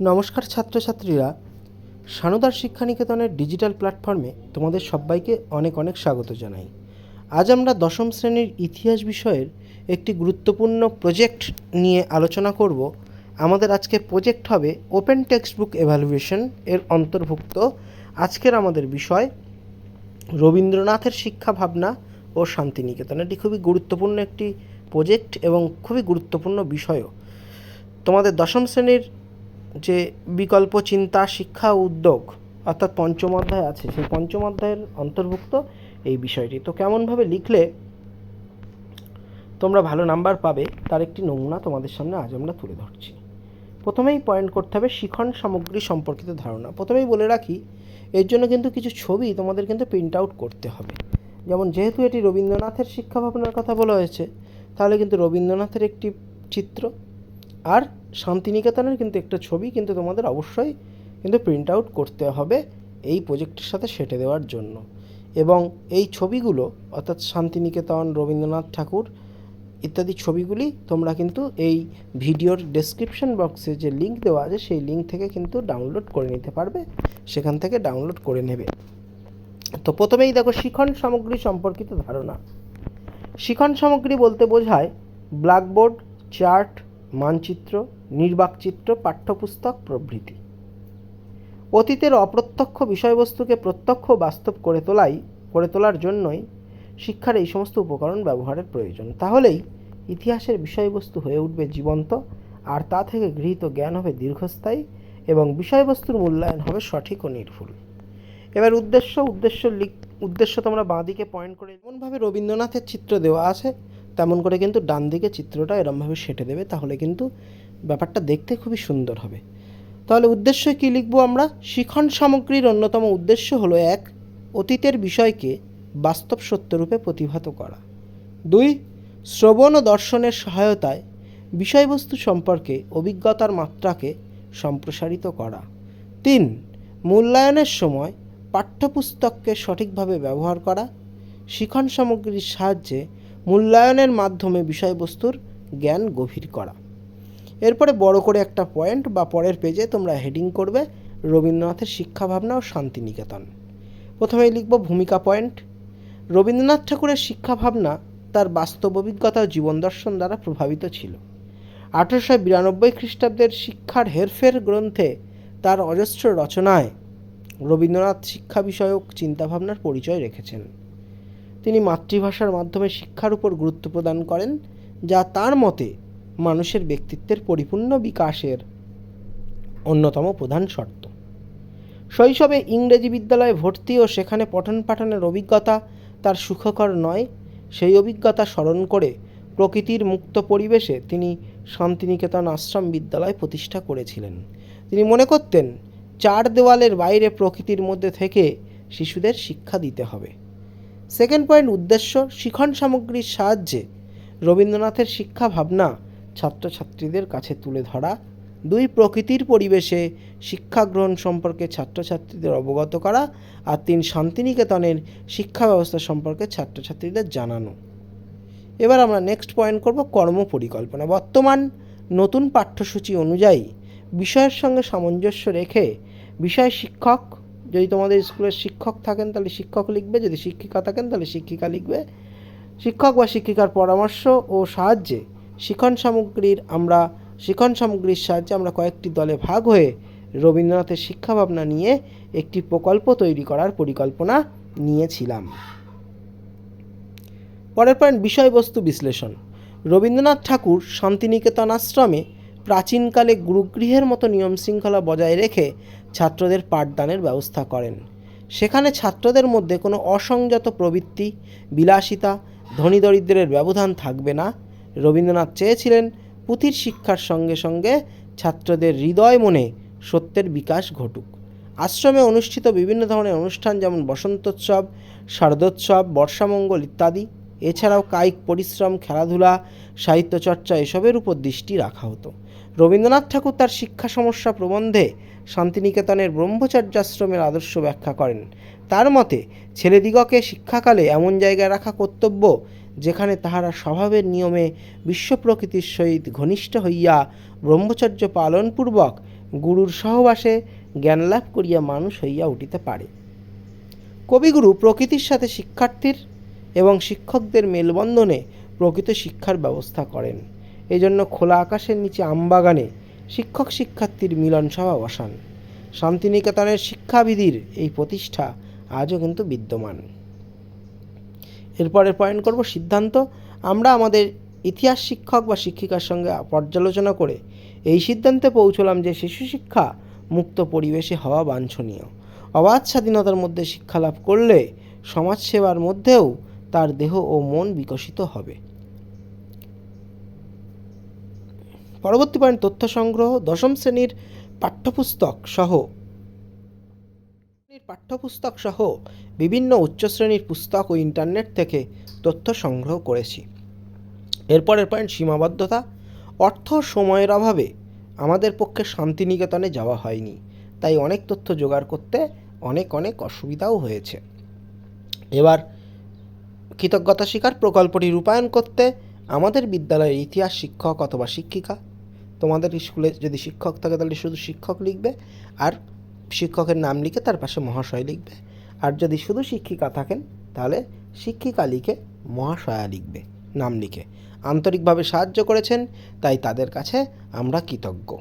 নমস্কার ছাত্রছাত্রীরা, সানুদার শিক্ষানিকেতনের ডিজিটাল প্ল্যাটফর্মে তোমাদের সবাইকে অনেক অনেক স্বাগত জানাই। আজ আমরা দশম শ্রেণির ইতিহাস বিষয়ের একটি গুরুত্বপূর্ণ প্রজেক্ট নিয়ে আলোচনা করব। আমাদের আজকে প্রজেক্ট হবে ওপেন টেক্সট বুক এভালুয়েশন এর অন্তর্ভুক্ত। আজকের আমাদের বিষয় রবীন্দ্রনাথের শিক্ষা ভাবনা ও শান্তিনিকেতন এটি খুবই গুরুত্বপূর্ণ একটি প্রজেক্ট এবং খুবই গুরুত্বপূর্ণ বিষয়ও। তোমাদের দশম শ্রেণির যে বিকল্প চিন্তা, শিক্ষা, উদ্যোগ অর্থাৎ পঞ্চম অধ্যায় আছে, সেই পঞ্চম অধ্যায়ের অন্তর্ভুক্ত এই বিষয়টি। তো কেমনভাবে লিখলে তোমরা ভালো নাম্বার পাবে, তার একটি নমুনা তোমাদের সামনে আজ আমরা তুলে ধরছি। প্রথমেই পয়েন্ট করতে হবে শিখন সামগ্রী সম্পর্কিত ধারণা। প্রথমেই বলে রাখি, এর জন্য কিন্তু কিছু ছবি তোমাদের কিন্তু প্রিন্ট আউট করতে হবে। যেমন যেহেতু এটি রবীন্দ্রনাথের শিক্ষা ভাবনার কথা বলা হয়েছে, তাহলে কিন্তু রবীন্দ্রনাথের একটি চিত্র আর শান্তিনিকেতনের কিন্তু একটা ছবি কিন্তু তোমাদের অবশ্যই কিন্তু প্রিন্ট আউট করতে হবে এই প্রজেক্টের সাথে সেটে দেওয়ার জন্য। এবং এই ছবিগুলো, অর্থাৎ শান্তিনিকেতন, রবীন্দ্রনাথ ঠাকুর ইত্যাদি ছবিগুলি তোমরা কিন্তু এই ভিডিওর ডেসক্রিপশন বক্সে যে লিঙ্ক দেওয়া আছে সেই লিঙ্ক থেকে কিন্তু ডাউনলোড করে নিতে পারবে, সেখান থেকে ডাউনলোড করে নেবে। তো প্রথমেই দেখো শিখন সামগ্রী সম্পর্কিত ধারণা। শিখন সামগ্রী বলতে বোঝায় ব্ল্যাকবোর্ড চার্ট মানচিত্র, নির্বাকচিত্র, পাঠ্যপুস্তক প্রভৃতি। অতীতের অপ্রত্যক্ষ বিষয়বস্তুকে প্রত্যক্ষ বাস্তব করে তোলাই, করে তোলার জন্যই শিক্ষার এই সমস্ত উপকরণ ব্যবহারের প্রয়োজন। তাহলেই ইতিহাসের বিষয়বস্তু হয়ে উঠবে জীবন্ত, আর তা থেকে গৃহীত জ্ঞান হবে দীর্ঘস্থায়ী এবং বিষয়বস্তুর মূল্যায়ন হবে সঠিক ও নির্ভুল। এবার উদ্দেশ্য উদ্দেশ্য লিখ উদ্দেশ্য তোমরা বাঁ দিকে পয়েন্ট করে এমনভাবে রবীন্দ্রনাথের চিত্র দেওয়া আছে তেমন করে কিন্তু ডান দিকে চিত্রটা এরমভাবে সেটে দেবে, তাহলে কিন্তু ব্যাপারটা দেখতে খুবই সুন্দর হবে। তাহলে উদ্দেশ্য কী লিখব আমরা? শিখন সামগ্রীর অন্যতম উদ্দেশ্য হলো এক, অতীতের বিষয়কে বাস্তব সত্যরূপে প্রতিভাত করা। দুই, শ্রবণ ও দর্শনের সহায়তায় বিষয়বস্তু সম্পর্কে অভিজ্ঞতার মাত্রাকে সম্প্রসারিত করা। তিন, মূল্যায়নের সময় পাঠ্যপুস্তককে সঠিকভাবে ব্যবহার করা। শিখন সামগ্রীর সাহায্যে মূল্যায়নের মাধ্যমে বিষয়বস্তুর জ্ঞান গভীর করা। এরপরে বড় করে একটা পয়েন্ট বা পরের পেজে তোমরা হেডিং করবে রবীন্দ্রনাথের শিক্ষা ভাবনা ও শান্তিনিকেতন। প্রথমেই লিখব ভূমিকা পয়েন্ট। রবীন্দ্রনাথ ঠাকুরের শিক্ষা ভাবনা তার বাস্তব অভিজ্ঞতা ও জীবন দর্শন দ্বারা প্রভাবিত ছিল। আঠেরোশো বিরানব্বই খ্রিস্টাব্দের শিক্ষার হেরফের গ্রন্থে তার অজস্র রচনায় রবীন্দ্রনাথ শিক্ষা বিষয়ক চিন্তাভাবনার পরিচয় রেখেছেন। তিনি মাতৃভাষার মাধ্যমে শিক্ষার উপর গুরুত্ব প্রদান করেন, যা তার মতে মানুষের ব্যক্তিত্বের পরিপূর্ণ বিকাশের অন্যতম প্রধান শর্ত। শৈশবে ইংরেজি বিদ্যালয়ে ভর্তি ও সেখানে পঠন পাঠনের অভিজ্ঞতা তার সুখকর নয়। সেই অভিজ্ঞতা স্মরণ করে প্রকৃতির মুক্ত পরিবেশে তিনি শান্তিনিকেতন আশ্রম বিদ্যালয় প্রতিষ্ঠা করেছিলেন। তিনি মনে করতেন, চার দেওয়ালের বাইরে প্রকৃতির মধ্যে থেকে শিশুদের শিক্ষা দিতে হবে। সেকেন্ড পয়েন্ট উদ্দেশ্য, শিখন সামগ্রীর সাহায্যে রবীন্দ্রনাথের শিক্ষা ভাবনা ছাত্রছাত্রীদের কাছে তুলে ধরা। দুই, প্রকৃতির পরিবেশে শিক্ষা গ্রহণ সম্পর্কে ছাত্রছাত্রীদের অবগত করা। আর তিন, শান্তিনিকেতনের শিক্ষা ব্যবস্থা সম্পর্কে ছাত্রছাত্রীদের জানানো। এবার আমরা নেক্সট পয়েন্ট করব কর্ম পরিকল্পনা বর্তমান নতুন পাঠ্যসূচি অনুযায়ী বিষয়ের সঙ্গে সামঞ্জস্য রেখে বিষয় শিক্ষক যদি তোমাদের স্কুলের শিক্ষক থাকেন, তাহলে শিক্ষক লিখবে। যদি শিক্ষিকা থাকেন, তাহলে শিক্ষিকা লিখবে। শিক্ষক বা শিক্ষিকার পরামর্শ ও সাহায্যে শিখন সামগ্রীর আমরা, শিখন সামগ্রীর সাহায্যে আমরা কয়েকটি দলে ভাগ হয়ে রবীন্দ্রনাথের শিক্ষা ভাবনা নিয়ে একটি প্রকল্প তৈরি করার পরিকল্পনা নিয়েছিলাম। পরের পয়েন্ট বিষয়বস্তু বিশ্লেষণ। রবীন্দ্রনাথ ঠাকুর শান্তিনিকেতন আশ্রমে প্রাচীনকালে গুরুগৃহের মতো নিয়ম শৃঙ্খলা বজায় রেখে ছাত্রদের পাঠদানের ব্যবস্থা করেন। সেখানে ছাত্রদের মধ্যে কোনো অসংযত প্রবৃত্তি, বিলাসিতা, ধনী দরিদ্রের ব্যবধান থাকবে না। রবীন্দ্রনাথ চেয়েছিলেন পুঁথির শিক্ষার সঙ্গে সঙ্গে ছাত্রদের হৃদয় মনে সত্যের বিকাশ ঘটুক। আশ্রমে অনুষ্ঠিত বিভিন্ন ধরনের অনুষ্ঠান যেমন বসন্তোৎসব, শারদোৎসব, বর্ষামঙ্গল ইত্যাদি এছাড়াও কায়িক পরিশ্রম, খেলাধুলা, সাহিত্যচর্চা এসবের উপর দৃষ্টি রাখা হতো। রবীন্দ্রনাথ ঠাকুর তার শিক্ষা সমস্যা প্রবন্ধে শান্তিনিকেতনের ব্রহ্মচর্যাশ্রমের আদর্শ ব্যাখ্যা করেন। তার মতে, ছেলেদিগকে শিক্ষাকালে এমন জায়গায় রাখা কর্তব্য যেখানে তাহারা স্বভাবের নিয়মে বিশ্ব প্রকৃতির সহিত ঘনিষ্ঠ হইয়া ব্রহ্মচর্য পালনপূর্বক গুরুর সহবাসে জ্ঞান লাভ করিয়া মানুষ হইয়া উঠিতে পারে। কবিগুরু প্রকৃতির সাথে শিক্ষার্থীর এবং শিক্ষকদের মেলবন্ধনে প্রকৃত শিক্ষার ব্যবস্থা করেন। এই জন্য খোলা আকাশের নিচে আমবাগানে শিক্ষক শিক্ষার্থীর মিলন সভা বসান। শান্তিনিকেতনের শিক্ষাবিধির এই প্রতিষ্ঠা আজও কিন্তু বিদ্যমান। এরপরে পয়েন্ট করব সিদ্ধান্ত। আমরা আমাদের ইতিহাস শিক্ষক বা শিক্ষিকার সঙ্গে পর্যালোচনা করে এই সিদ্ধান্তে পৌঁছলাম যে শিশু শিক্ষা মুক্ত পরিবেশে হওয়া বাঞ্ছনীয়। অবাধ স্বাধীনতার মধ্যে শিক্ষা লাভ করলে সমাজসেবার মধ্যেও তার দেহ ও মন বিকশিত হবে। পরবর্তী পয়েন্ট, তথ্য সংগ্রহ, দশম শ্রেণির পাঠ্যপুস্তক সহ। পাঠ্যপুস্তক সহ বিভিন্ন উচ্চ শ্রেণির পুস্তক ও ইন্টারনেট থেকে তথ্য সংগ্রহ করেছি। এরপরের পয়েন্ট, সীমাবদ্ধতা। অর্থ সময়ের অভাবে আমাদের পক্ষে শান্তিনিকেতনে যাওয়া হয়নি, তাই অনেক তথ্য জোগাড় করতে অনেক অনেক অসুবিধাও হয়েছে। এবার কৃতজ্ঞতা স্বীকার, প্রকল্পটি রূপায়ণ করতে আমাদের বিদ্যালয়ের ইতিহাস শিক্ষক অথবা শিক্ষিকা। তোমাদের স্কুলে যদি শিক্ষক থাকে, তাহলে শুধু শিক্ষক লিখবে, আর শিক্ষকের নাম লিখে তার পাশে মহাশয় লিখবে। আর যদি শুধু শিক্ষিকা থাকেন, তাহলে শিক্ষিকা লিখে মহাশয়া লিখবে, নাম লিখে। আন্তরিকভাবে সাহায্য করেছেন, তাই তাদের কাছে আমরা কৃতজ্ঞ।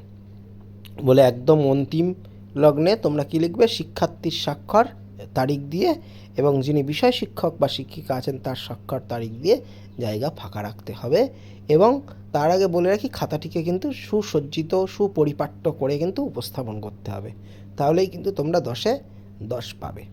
বলে একদম অন্তিম লগ্নে তোমরা কি লিখবে? শিক্ষার্থীর স্বাক্ষর। তারিখ দিয়ে এবং যিনি বিষয় শিক্ষক বা শিক্ষিকা আছেন তার স্বাক্ষর তারিখ দিয়ে জায়গা ফাঁকা রাখতে হবে এবং তার আগে বলে রাখি খাতাটিকে কিন্তু সুসজ্জিত, সুপরিপাট্য করে কিন্তু উপস্থাপন করতে হবে। তাহলেই কিন্তু তোমরা দশে দশ পাবে।